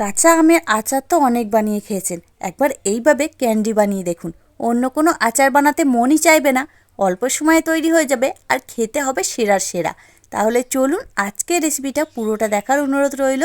কাঁচা আমের আচার তো অনেক বানিয়ে খেয়েছেন। একবার এইভাবে ক্যান্ডি বানিয়ে দেখুন। অন্য কোনো আচার বানাতে মনই চাইবে না। অল্প সময়ে তৈরি হয়ে যাবে আর খেতে হবে সেরার সেরা। তাহলে চলুন আজকের রেসিপিটা পুরোটা দেখার অনুরোধ রইল।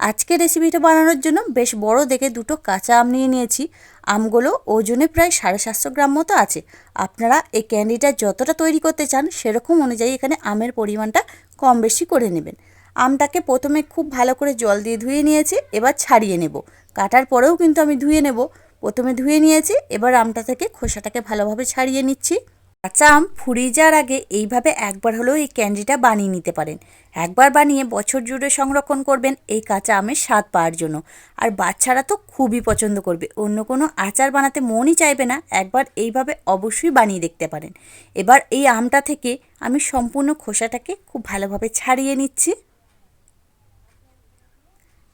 আজকের রেসিপিটা বানানোর জন্য বেশ বড় দেখে দুটো কাঁচা আম নিয়ে নিয়েছি। আমগুলো ওজনে প্রায় সাড়ে সাতশো গ্রাম মতো আছে। আপনারা এই ক্যান্ডিটা যতটা তৈরি করতে চান সেরকম অনুযায়ী এখানে আমের পরিমাণটা কম বেশি করে নেবেন। আমটাকে প্রথমে খুব ভালো করে জল দিয়ে ধুয়ে নিয়েছি, এবার ছাড়িয়ে নেব। কাটার পরেও কিন্তু আমি ধুয়ে নেব। প্রথমে ধুয়ে নিয়েছি, এবার আমটা থেকে খোসাটাকে ভালোভাবে ছাড়িয়ে নিচ্ছি। কাঁচা আম ফুরিয়ে যাওয়ার আগে এইভাবে একবার হলেও এই ক্যান্ডিটা বানিয়ে নিতে পারেন। একবার বানিয়ে বছর জুড়ে সংরক্ষণ করবেন এই কাঁচা আমের স্বাদ পাওয়ার জন্য। আর বাচ্চারা তো খুবই পছন্দ করবে, অন্য কোনো আচার বানাতে মনই চাইবে না, একবার এইভাবে অবশ্যই বানিয়ে দেখতে পারেন। এবার এই আমটা থেকে আমি সম্পূর্ণ খোসাটাকে খুব ভালোভাবে ছাড়িয়ে নিচ্ছি।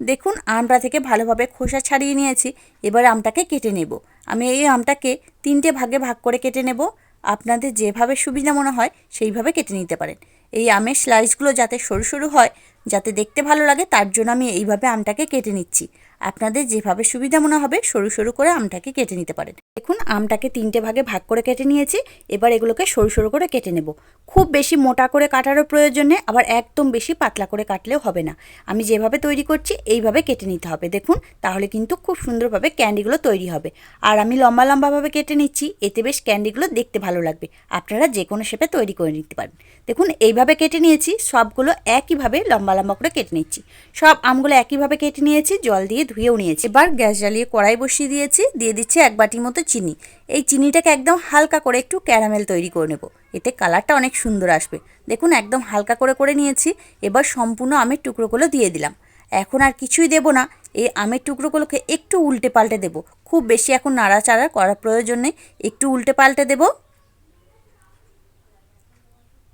দেখুন আমটা থেকে ভালোভাবে খোসা ছাড়িয়ে নিয়েছি, এবার আমটাকে কেটে নেব। আমি এই আমটাকে তিনটে ভাগে ভাগ করে কেটে নেব। আপনাদের যেভাবে সুবিধা মনে হয়, সেইভাবে কেটে নিতে পারেন। এই আমের স্লাইসগুলো যাতে সরু সরু হয় যাতে দেখতে ভালো লাগে, তার জন্য আমি এইভাবে আমটাকে কেটে নিচ্ছি। আপনাদের যেভাবে সুবিধা মনে হবে, সরু সরু করে আমটাকে কেটে নিতে পারেন। দেখুন, আমটাকে তিনটে ভাগে ভাগ করে কেটে নিয়েছি, এবার এগুলোকে সরু সরু করে কেটে নেব। খুব বেশি মোটা করে কাটারও প্রয়োজন নেই, আবার একদম বেশি পাতলা করে কাটলেও হবে না। আমি যেভাবে তৈরি করছি, এইভাবে কেটে নিতে হবে। দেখুন, তাহলে কিন্তু খুব সুন্দরভাবে ক্যান্ডিগুলো তৈরি হবে। আর আমি লম্বা লম্বাভাবে কেটে নিচ্ছি, এতে বেশ ক্যান্ডিগুলো দেখতে ভালো লাগবে। আপনারা যে কোনো শেপে তৈরি করে নিতে পারেন। দেখুন, এইভাবে কেটে নিয়েছি, সবগুলো একইভাবে লম্বা লম্বা লম্বা করে কেটে নিচ্ছি। সব আমগুলো একইভাবে কেটে নিয়েছি, জল দিয়ে ধুয়েও নিয়েছি। এবার গ্যাস জ্বালিয়ে কড়াই বসিয়ে দিয়েছি, দিয়ে দিচ্ছি এক বাটি মতো চিনি। এই চিনিটাকে একদম হালকা করে একটু ক্যারামেল তৈরি করে নেব। এতে কালারটা অনেক সুন্দর আসবে। দেখুন, একদম হালকা করে করে নিয়েছি। এবার সম্পূর্ণ আমের টুকরোগুলো দিয়ে দিলাম। এখন আর কিছুই দেব না। এই আমের টুকরোগুলোকে একটু উল্টে পাল্টে দেব। খুব বেশি এখন নাড়াচাড়া করার প্রয়োজন নেই। একটু উল্টে পাল্টে দেবো।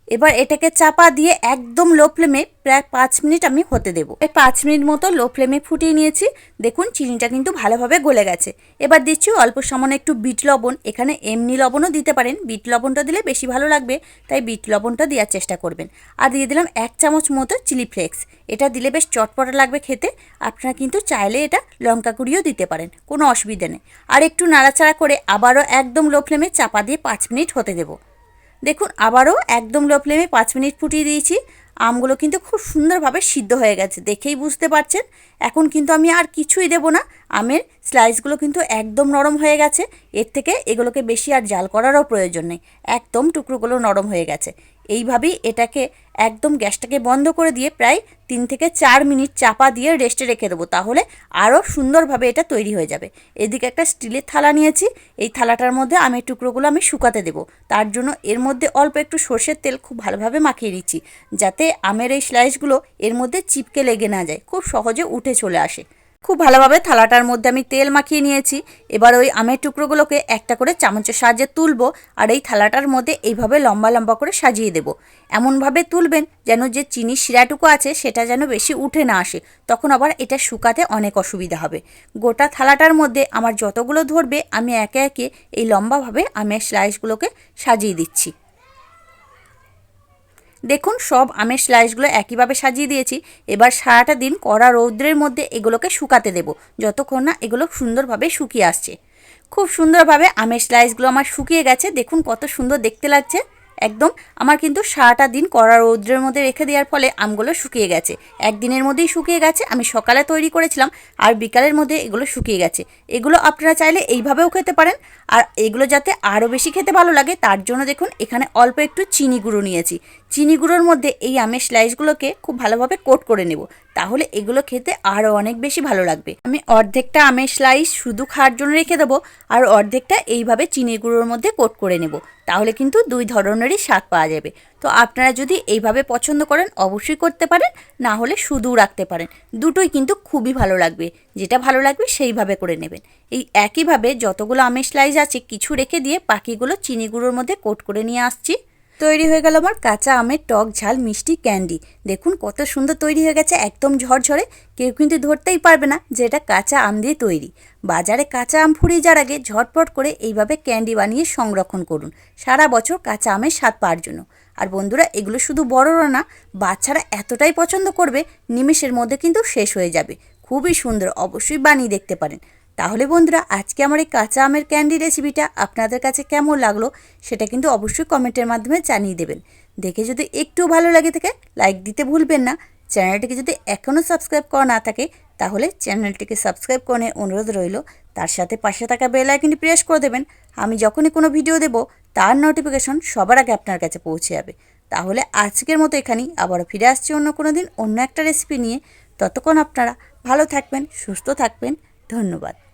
এবার এটাকে চাপা দিয়ে একদম লো ফ্লেমে প্রায় পাঁচ মিনিট আমি হতে দেবো। এই পাঁচ মিনিট মতো লো ফ্লেমে ফুটিয়ে নিয়েছি। দেখুন, চিনিটা কিন্তু ভালোভাবে গলে গেছে। এবার দিচ্ছি অল্প সামান্য একটু বিট লবণ। এখানে এমনি লবণও দিতে পারেন। বিট লবণটা দিলে বেশি ভালো লাগবে, তাই বিট লবণটা দেওয়ার চেষ্টা করবেন। আর দিয়ে দিলাম এক চামচ মতো চিলি ফ্লেক্স। এটা দিলে বেশ চটপটা লাগবে খেতে। আপনারা কিন্তু চাইলে এটা লঙ্কা গুঁড়িও দিতে পারেন, কোনো অসুবিধা নেই। আর একটু নাড়াচাড়া করে আবারও একদম লো ফ্লেমে চাপা দিয়ে পাঁচ মিনিট হতে দেবো। দেখুন, আবারও একদম লো ফ্লেমে পাঁচ মিনিট ফুটিয়ে দিয়েছি। আমগুলো কিন্তু খুব সুন্দরভাবে সিদ্ধ হয়ে গেছে, দেখেই বুঝতে পারছেন। এখন কিন্তু আমি আর কিছুই দেব না। আমের স্লাইসগুলো কিন্তু একদম নরম হয়ে গেছে। এর থেকে এগুলোকে বেশি আর জাল করারও প্রয়োজন নেই। একদম টুকরোগুলো নরম হয়ে গেছে। এইভাবেই এটাকে একদম গ্যাসটাকে বন্ধ করে দিয়ে প্রায় তিন থেকে চার মিনিট চাপা দিয়ে রেস্টে রেখে দেবো। তাহলে আরও সুন্দরভাবে এটা তৈরি হয়ে যাবে। এদিকে একটা স্টিলের থালা নিয়েছি। এই থালাটার মধ্যে আমের টুকরোগুলো আমি শুকাতে দেবো। তার জন্য এর মধ্যে অল্প একটু সর্ষের তেল খুব ভালোভাবে মাখিয়ে দিচ্ছি যাতে আমের এই স্লাইসগুলো এর মধ্যে চিপকে লেগে না যায়। খুব সহজে উঠে চলে আসে। খুব ভালোভাবে থালাটার মধ্যে আমি তেল মাখিয়ে নিয়েছি। এবার ওই আমের টুকরোগুলোকে একটা করে চামচের সাহায্যে তুলবো আর এই থালাটার মধ্যে এইভাবে লম্বা লম্বা করে সাজিয়ে দেবো। এমনভাবে তুলবেন যেন যে চিনি শিরাটুকু আছে সেটা যেন বেশি উঠে না আসে, তখন আবার এটা শুকাতে অনেক অসুবিধা হবে। গোটা থালাটার মধ্যে আমার যতগুলো ধরবে আমি একে একে এই লম্বাভাবে আমের স্লাইসগুলোকে সাজিয়ে দিচ্ছি। দেখুন, সব আমের স্লাইসগুলো একইভাবে সাজিয়ে দিয়েছি। এবার সারাটা দিন কড়া রৌদ্রের মধ্যে এগুলোকে শুকাতে দেবো, যতক্ষণ না এগুলো সুন্দরভাবে শুকিয়ে আসছে। খুব সুন্দরভাবে আমের স্লাইসগুলো আমার শুকিয়ে গেছে, দেখুন কত সুন্দর দেখতে লাগছে। একদম আমার কিন্তু সারাটা দিন কড়া রৌদ্রের মধ্যে রেখে দেওয়ার ফলে আমগুলো শুকিয়ে গেছে। একদিনের মধ্যেই শুকিয়ে গেছে, আমি সকালে তৈরি করেছিলাম, আর বিকালের মধ্যে এগুলো শুকিয়ে গেছে। এগুলো আপনারা চাইলে এইভাবেও খেতে পারেন, আর এগুলো যাতে আরও বেশি খেতে ভালো লাগে, তার জন্য দেখুন এখানে অল্প একটু চিনি গুঁড়ো নিয়েছি। চিনি গুঁড়োর মধ্যে এই আমের স্লাইসগুলোকে খুব ভালোভাবে কোট করে নেব। তাহলে এগুলো খেতে আরও অনেক বেশি ভালো লাগবে। আমি অর্ধেকটা আমের স্লাইস শুধু খাওয়ার জন্য রেখে দেবো আর অর্ধেকটা এইভাবে চিনি গুঁড়োর মধ্যে কোট করে নেব। তাহলে কিন্তু দুই ধরনেরই স্বাদ পাওয়া যাবে। তো আপনারা যদি এইভাবে পছন্দ করেন, অবশ্যই করতে পারেন, না হলে শুধু রাখতে পারেন। দুটোই কিন্তু খুবই ভালো লাগবে। যেটা ভালো লাগবে সেইভাবে করে নেবেন। এই একইভাবে যতগুলো আমের স্লাইস আছে, কিছু রেখে দিয়ে বাকিগুলো চিনি গুঁড়োর মধ্যে কোট করে নিয়ে আসছি। তৈরি হয়ে গেল আমার কাঁচা আমের টক ঝাল মিষ্টি ক্যান্ডি। দেখুন কত সুন্দর তৈরি হয়ে গেছে, একদম ঝরঝরে। কেউ কিন্তু ধরতেই পারবে না যে এটা কাঁচা আম দিয়ে তৈরি। বাজারে কাঁচা আম ফুরিয়ে যাওয়ার আগে ঝটপট করে এইভাবে ক্যান্ডি বানিয়ে সংরক্ষণ করুন। সারা বছর কাঁচা আমের স্বাদ পাওয়ার জন্য। আর বন্ধুরা, এগুলো শুধু বড়রা না, বাচ্চারা এতটাই পছন্দ করবে, নিমেষের মধ্যে কিন্তু শেষ হয়ে যাবে। খুবই সুন্দর, অবশ্যই বানিয়ে দেখতে পারেন। তাহলে বন্ধুরা, আজকে আমার এই কাঁচা আমের ক্যান্ডি রেসিপিটা আপনাদের কাছে কেমন লাগল সেটা কিন্তু অবশ্যই কমেন্টের মাধ্যমে জানিয়ে দেবেন। দেখে যদি একটু ভালো লাগে থাকে লাইক দিতে ভুলবেন না। চ্যানেলটিকে যদি এখনও সাবস্ক্রাইব করা না থাকে, তাহলে চ্যানেলটিকে সাবস্ক্রাইব করে অনুরোধ রইল। তার সাথে পাশে থাকা বেল আইকনটি প্রেস করে দেবেন। আমি যখনই কোনো ভিডিও দেব, তার নোটিফিকেশন সবার আগে আপনার কাছে পৌঁছে যাবে। তাহলে আজকের মতো এখানেই। আবারও ফিরে আসছি অন্য কোনো দিন অন্য একটা রেসিপি নিয়ে। ততক্ষণ আপনারা ভালো থাকবেন, সুস্থ থাকবেন। ধন্যবাদ।